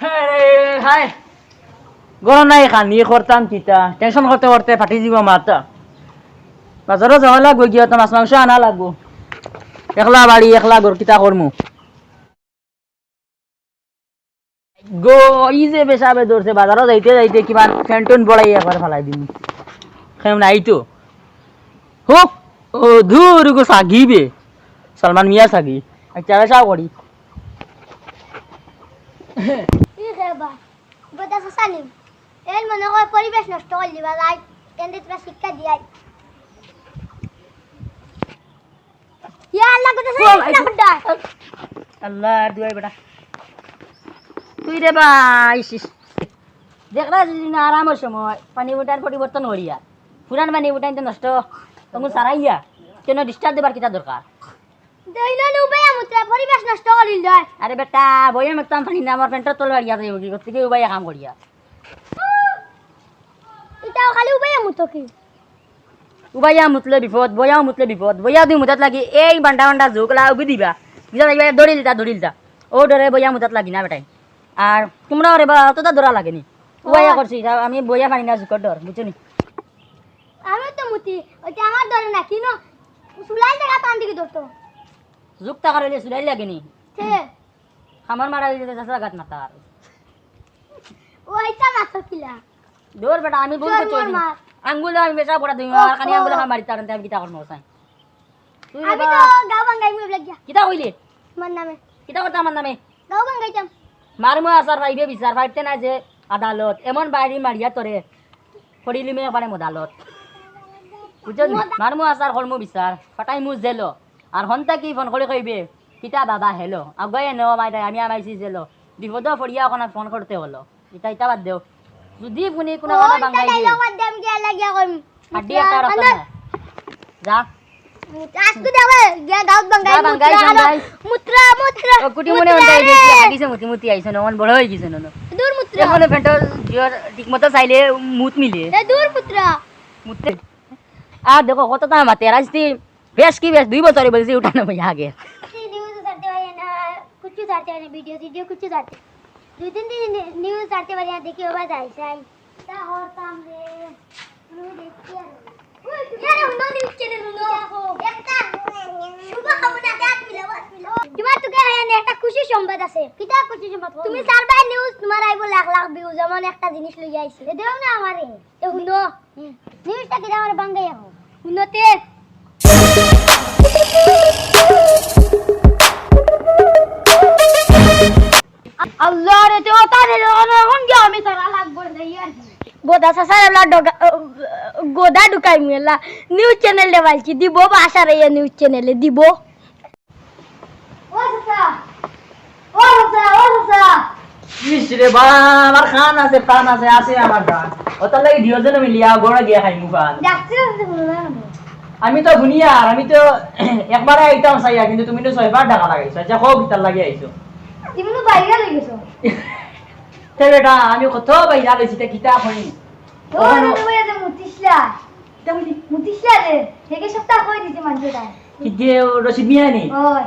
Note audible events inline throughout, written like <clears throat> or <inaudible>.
High গরম নাই খানি করতাম কিতা। টেনশন করতে করতে ফাটি দিব মাথা বাজারও যাওয়া লাগবো গিয়ে তো মাছ মাংস আনা লাগবো। একলা বাড়ি একলা গর কিতা করমু গো, ই যে বেসাবে ধরছে বাজারও যাইতে যাইতে কিমান ফেন্টন বড়াই একবার ফেলাই দিম। খেম নাই তো হোক ও ধুর গো সাগিবে সলমান মিয়া সাগি আচ্ছা বেসা করি খেবা গোটা সালিম এর মনে হয় পরিবেশ নষ্ট করে দিবা যাই কেন্দ্রে তোরা শিক্ষা দিয়াই। আল্লাহ দুয়াই বেটা। তুই রে ভাই দেখরা যদি না আরামের সময় পানি বুটার পরিবর্তন করিয়া পুরান পানি বুটাই তো নষ্ট তখন সারাইয়া কেন ডিস্টার্ব দেবার কিতা দরকার দৈনন উপায় মুত্রা পরিবেশ নষ্ট করিল যায় আরে বেটা বইয়ে মেতাম পানি না আমার পেন্টর তল বাড়িয়া যাই কি করতে? উবাই কাম করিয়া? এটাও খালি কি? উবাইয়া মুতলে বিপদ বইয়াও মুতলে বিপদ বইয়া দুই মুতাত লাগি এই বান্ডা বান্ডা জোকলা উবি দিবা। দিবা লাগিবা দৌড়িল তা দৌড়িল তা। ও ডরে বইয়া মুতাত লাগি না বেটাই। আর তোমরা রে বা অতটা দৌড়া লাগেনি। উবাইয়া করছি আমি বইয়া পানি না জুকর ডর বুঝছ নি আমি তো মুতি ওইটা আমার ধরে না কিনো? সুলাই জায়গা পান দিকে ধরতো। জুক টাকা রইলে সুলাই লাগেনি আমার মারা দিতে চাষা ওইটা কিলা দৌড় বেটা আমি ভুল চল, আঙ্গুল আমি বেচা পড়া দিই আর ও। আঙ্গুল খান মারি তার আমি কিতা করব সাই আমি তো গাও বাঙ্গাই মুই লাগিয়া কিতা কইলি? আমার নামে। কিতা করতে আমার নামে? গাও বাঙ্গাইতাম মারমু আসার ভাইবে বিচার ভাইতে না যে আদালত। এমন বাইরে মারিয়া তোরে ফড়িলি মে পারে আদালত বুঝলি মারমু আসার করমু বিচার ফটাই মু জেলো। আর হন্তা কি ফোন করে কইবে? কিতা বাবা হেলো আগে নো মাইটা আমি আমাইছি জেলো বিপদ ফড়িয়া ওখানে ফোন করতে হলো। ইতা ইতা বাদ দেও যদি কোনি কোনো কথা বাঙ্গাই দিয়ে ডাইলগ দেম গিয়া লাগিয়া কইম হাড্ডি একটা রক্ত যা। আজকে দেবে গিয়া গাউত বাঙ্গাই বাঙ্গাই, বাঙ্গাই। মুত্রা মুত্রা ও কুটি মনে হন্তাই দেখি আগিছে মুতি মুতি আইছে নন বড় হই গিছে নন দূর মুত্রা এখন ফেন্টর জিওর ঠিকমতো চাইলে মুত মিলে। এ দূর মুত্রা মুতে আর দেখো কত দাম মাতে? রাজতি বেশ কি বেশ দুই বছরে বলছি উঠানো ভাই আগে न्यूज करते हुए ना कुछ करते हैं वीडियो वीडियो कुछ करते दो तीन दिन न्यूज करते हुए यहाँ देखिए बात ऐसा ही क्या होता हमने न्यूज देखते हैं यार हम दो न्यूज चैनल लो একটা শুভ কামনা দেখ মিলো বাস মিলো তোমার তো কেন এনে একটা খুশি সংবাদ আছে কিটা খুশি সংবাদ তুমি সারবাই নিউজ তোমার আইবো লাখ লাখ ভিউ যেমন একটা জিনিস লই আইছি এ দেও না আমারে এ হুনো নিউজটা কিটা আমার বাঙ্গাই আহো হুনোতে আল্লাহ রে তো তারে এখন কি আমি সারা লাগবো ইয়ার গোদা সাসার এলা গোদা ঢুকাই মেলা নিউজ চ্যানেল দে বলছি দিব বাসা রে নিউজ চ্যানেলে দিব। ও সাসা ও সাসা ও সাসা। ইস রে বা আমার খান আছে প্রাণ আছে আছে আমার খান ওটার লাগি দুজনে মিলিয়া গোড়া গিয়া খাই মুখান আমি তো বুনিয়া আর আমি তো <clears throat> একবার আইতাম চাইয়া কিন্তু তুমি তো ছয়বার টাকা লাগাইছো আচ্ছা হোক তার লাগি আইছো? তুমি তো বাইরে তে বেটা আমি কত বাইরা তে কিতা হই তুমি মুতিসলা। রে থেকে সপ্তাহ কই কি যে রশিদ মিয়া নি? ওই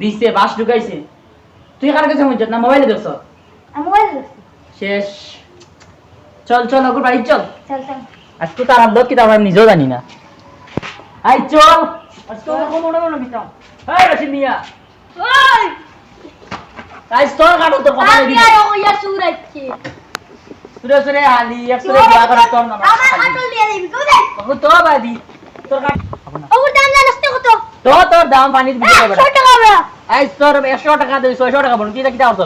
দিছে বাস ঢুকাইছে। তুই কার কাছে মজত না মোবাইলে দেখছ? আমি শেষ। চল চল ওগুর বাড়ি চল। চল চল। আজকে তার আব্দত কিতা আমি নিজেও জানি না। আই চল। আজকে ওরকম মনে মনে বিতাম রশিদ মিয়া ওই আজ তোর কাটো তোর কথা আমি দিবি আর ও সুরাইছে সুরে সুরে হালি এক সুরে দোয়া করে তোর নাম আমার কাটল দিয়ে দিবি কোথায় ও তো বাদি তোর কাট ও দাম না নষ্ট কত? তো তোর দাম পানি দিবি ছোট হবে আজ তোর একশো টাকা দেবি ছয়শো টাকা বলুন কিটা কিটা অর্থ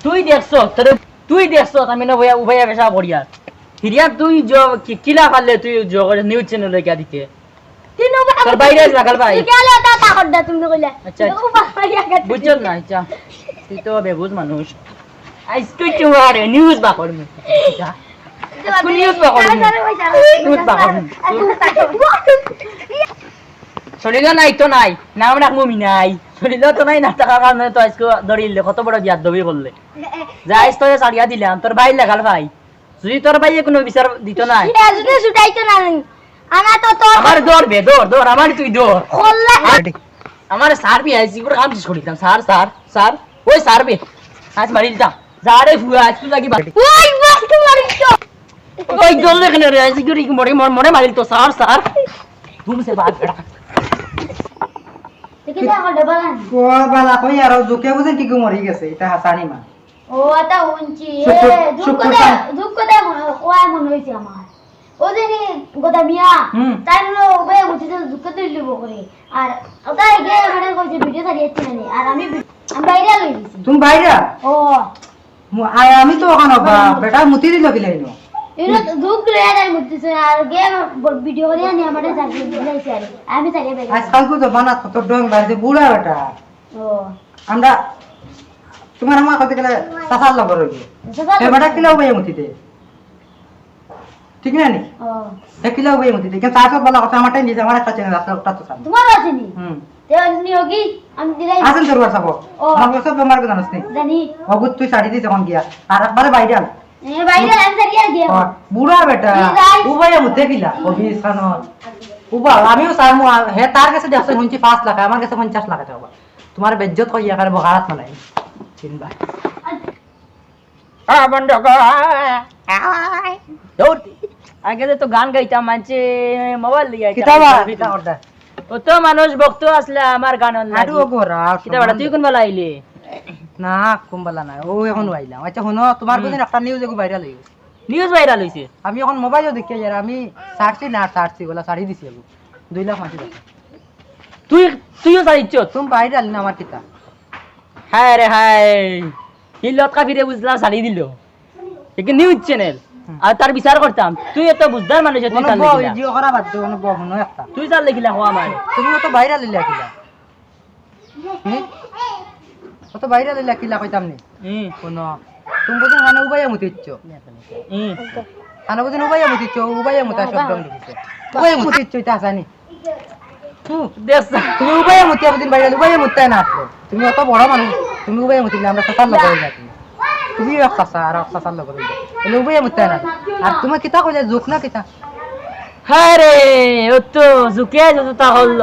তুই দেখছ তোর তুই দেখছ আমি না ভয়া উভয়া বেসা বড়িয়া হিরিয়া তুই জ কিলা পারলে তুই নিউজ চ্যানেলে গিয়া দিতে? তোর বাইরে ভাই তুমি কইলা। আচ্ছা, বুঝছ না আচ্ছা। তুই তো বেবুজ মানুষ। আজ তুই চুয়ারে নিউজ বা করবি। নিউজ বা করবি। নিউজ বা করবি। শরীর নাই তো নাই। নাম রাখব মি নাই। শরীর তো নাই না টাকার কারণে তো আজকে ধরিলে কত বড় বিয়ার দবি করলে যাই তো সারিয়া দিলাম তোর ভাই লাগাল ভাই। যদি তোর ভাই কোনো বিচার দিত নাই। ছুটাইতো না আমার তো বে তুই খোল্লা আমার স্যার বি আইসি পুরো কাম শেষ করে দিতাম স্যার স্যার স্যার ওই স্যার বে আজ মারি দিতাম যারে ফুয়া আজকে লাগি বাড়ি। ওই বস্তু মারিছো ওই জল এখানে রে সিকিউরিটি মরে মরে মরে মারিল তো স্যার স্যার ঘুমছে বাদ বেড়া। দেখি আমার ডবল আন বালা কই আর জোকে বুঝেন কি মরি গেছে এটা হাসানি মা। ও আতা শুক্র- দুঃখ দে দুঃখ দে মনে ওয়াই মনে হইছে আমার। ও দিনি গোদা মিয়া তাই দুঃখ তো করে। আর গে মানে কইছে ভিডিও সারিয়েছি না আর আমি ভি- আমি বাইরে লই গেছি তুমি বাইরা ও আয় আমি তো ওখানে বেটা মুতি দিল কি লাইনো তো দুঃখ মুতিছে আর গে ভিডিও করে আনি আমারে দিলাইছে আর আমি আজকাল জমানা কত ডং বাইরে বুড়া বেটা। ও আমরা তোমার মা কত গেলে। সাসার লগর হইবে বেটা কিলাও বাইরে মুতিতে ঠিক না? নি ও সে কিলাও বাইরে মুতিতে কিন্তু তার বালা কথা আমারটাই নিজে আমার একটা চ্যানেল আছে ওটা তো তোমার আছে নি? হুম তে আসেন তোর বাসা আমার সব বেমার কে জানাস নি? জানি। অগুত তুই শাড়ি দিস এখন গিয়া আর একবারে বাইরে আন। এ বাইরে আর বুড়া বেটা? উবাইয়া মুতে কিলা। খানো উবা আমিও চাই মু হে তার কাছে দেখছে শুনছি পাঁচ লাখ। আমার কাছে পঞ্চাশ লাখ টাকা তোমার বেজ্জত কই এখানে বহারাত নাই চিনবা আ বন্ধ আগে তো গান গাইতাম মানছে মোবাইল দিয়ে কিতাবা। কিতা ও মানুষ ভক্ত আসলে আমার গান আটু গোরা কিতা বেটা তুই কোন বেলা আইলি? না কুম্বালা নাই। ও এখন আইলাম আচ্ছা শুনো তোমার কোদিন একটা নিউজ একটু ভাইরাল হইব নিউজ ভাইরাল হইছে? আমি এখন মোবাইলও দেখি যার আমি সারছি না সারছি বলা শাড়ি দিছি আমি দুই লাখ মাসি টাকা। তুই তুইও চাইছ তুমি ভাইরাল না আমার কিতা? হায় রে হায়। হিলত কাফিরে বুঝলা ছাড়ি দিল। News channel. আর তার বিচার করতাম। তুই এত বুঝদার মানুষ তুই কোনো চাল লিখিলা। করা বাদ দিও কোনো বউ শুনো একটা। তুই চাল লিখিলা হওয়া মানে। তুমি তো ভাইরাল লিলা কিলা? হুম কত ভাইরাল লিলা কিলা কইতাম নি? হুম শুনো তুমি বুঝুন হানে উবাইয়া মুতিচ্ছ হুম হানে বুঝুন উবাইয়া মুতিচ্ছ উবাইয়া মুতা শব্দ লিখিছে উবাইয়া মুতিচ্ছ এটা আসানি দেখ তুমি উবাইয়া মুতিয়া বুঝিন ভাইরাল উবাইয়া মুতাই না তুমি অত বড় মানুষ তুমি উবাইয়া মুতিলে আমরা সাসার লগে হয়ে যাই তুমি এক সাসা আর হয়ে যাই বলে উবাইয়া মুতাই না আর তুমি কিতা কইলে জোক না কিতা হ্যাঁ রে ও তো জুকিয়া যত তা হল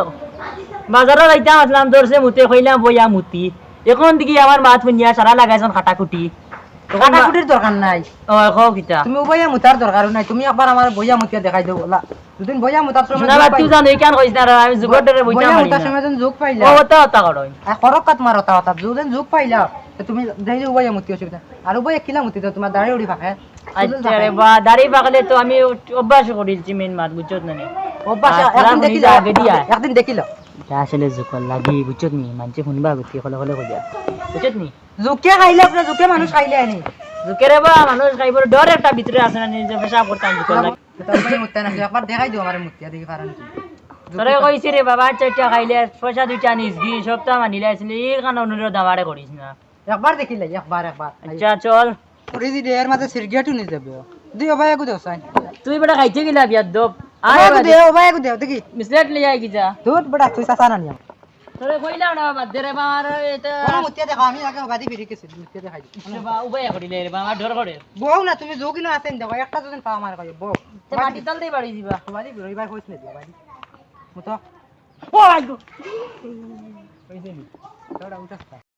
বাজারে যাইতাম আসলাম দর্শে মুতে কইলাম বইয়া মুতি এখন দেখি আমার মাত শুনিয়া সারা লাগাইছন খাটাকুটি কাটাকুটির দরকার নাই। ও খো কিতা তুমি উবাইয়া মুতার দরকার নাই। তুমি একবার আমার বইয়া মুতিয়া দেখাই দেবো বলা দুদিন বইয়া মুতার সময় শোনা তুই পাইলা। জানো কেন কইছ না রে, আমি জুগর ডরে বইয়া মারি মুতার সময় যখন জোক পাইলা। ও ওটা ওটা করো আর ওটা ওটা যদিন জোক পাইলা তুমি যাই উবাইয়া মুতি অসুবিধা আর উবাইয়া কিলা মুতি দাও তোমার দাঁড়িয়ে উড়ি ফাঁকে আচ্ছা রে বা দাড়ি পাকলে তো আমি অভ্যাস করিলছি মেন মাত বুঝছত না একদিন দেখিল? আসলে জুকল? লাগি বুঝছত নি? মানছে শুনবা গতি কলে কলে কইয়া বুঝছত নি? জোকে খাইলে আপনার জোকে মানুষ খাইলে আনি জুকে রে বা মানুষ খাইবার ডর একটা ভিতরে আছে না নিজে পেশাব করতাম জুকল লাগি। উবাইয়া মুতি না একবার দেখাই দিও আমার মুতিয়া দেখি পারেন তোরে কইছি রে বাবা চারটা খাইলে পয়সা দুইটা নিস গি সপ্তাহ মানিলে আসলে এর কারণে অনুরোধ আমারে করিস না। একবার দেখিলে একবার একবার আচ্ছা চল। করি দি এর মাঝে সিরগেটু নি যাবে দি অবাই আগু দেও সাইন তুই বেটা খাইছে গিলা বিয়ার দব অবাই আগু দেও অবাই আগু দেও দেখি মিসলেট লিয়ে আই গিজা দুধ বড়া তুই সাসা না নিয়া তোরে কইলাম না বাবা দে রে বাবা আর এটা কোন মুতিয়া দেখো আমি আগে বাদি ফিরে গেছি মুতিয়া দেখাই দিই বাবা উবাই করিলে রে বাবা ডর করে বউ না তুমি যোগিলো আছেন দেখো একটা যদি পাও আমার কই বউ তে মাটি তল দেই বাড়ি দিবা বাদি রবিবার কইছ না দিও বাদি মুতো ও আইগো কইছে নি তোরা উঠাস